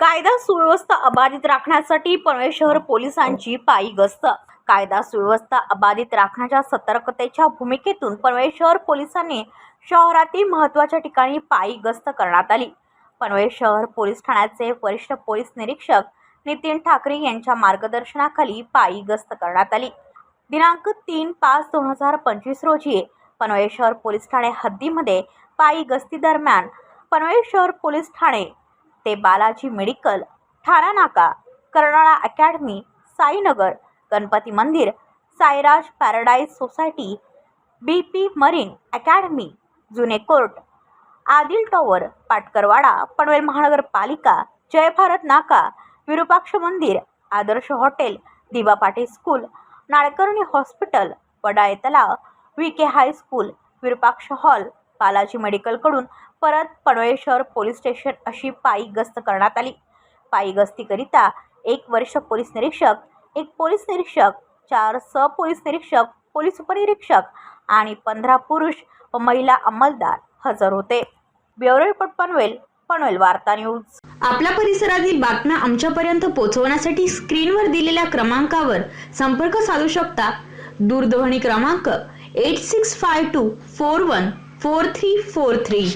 कायदा सुव्यवस्था अबाधित राखण्यासाठी पनवेल शहर पोलिसांची पायी गस्त कायदा सुव्यवस्था अबाधित राखण्याच्या सतर्कतेच्या भूमिकेतून पनवेल शहर पोलिसांनी शहरातील महत्त्वाच्या ठिकाणी पायी गस्त करण्यात आली. पनवेल शहर पोलीस ठाण्याचे वरिष्ठ पोलीस निरीक्षक नितीन ठाकरे यांच्या मार्गदर्शनाखाली पायी गस्त करण्यात आली. दिनांक तीन पाच दोन हजार पंचवीस रोजी पनवेल शहर पोलीस ठाणे हद्दीमध्ये पायी गस्ती दरम्यान पनवेल शहर पोलीस ठाणे ते बालाजी मेडिकल ठाणा नाका कर्नाळा अकॅडमी साईनगर गणपती मंदिर Sairaj paradise society B P marine academy जुने कोर्ट आदिल टॉवर पाटकरवाडा पनवेल महानगरपालिका जय भारत नाका विरुपाक्ष मंदिर Adarsh hotel Diwa Patil school Nadkarni hospital Wadale तलाव V K high school Virupaksha hall Balaji मेडिकलकडून परत पनवेल शहर पोलीस स्टेशन अशी पायी गस्त करण्यात आली. पायी गस्तीकरिता एक वर्ष पोलीस निरीक्षक एक पोलीस निरीक्षक चार सहपोलीस निरीक्षक पोलीस उपनिरीक्षक आणि पंधरा पुरुष व महिला अंमलदार हजर होते. ब्युरो रिपोर्ट पनवेल पनवेल वार्ता न्यूज. आपल्या परिसरातील बातम्या आमच्यापर्यंत पोहोचवण्यासाठी स्क्रीनवर दिलेल्या क्रमांकावर संपर्क साधू शकता. दूरध्वनी क्रमांक eight six five two four one four three four three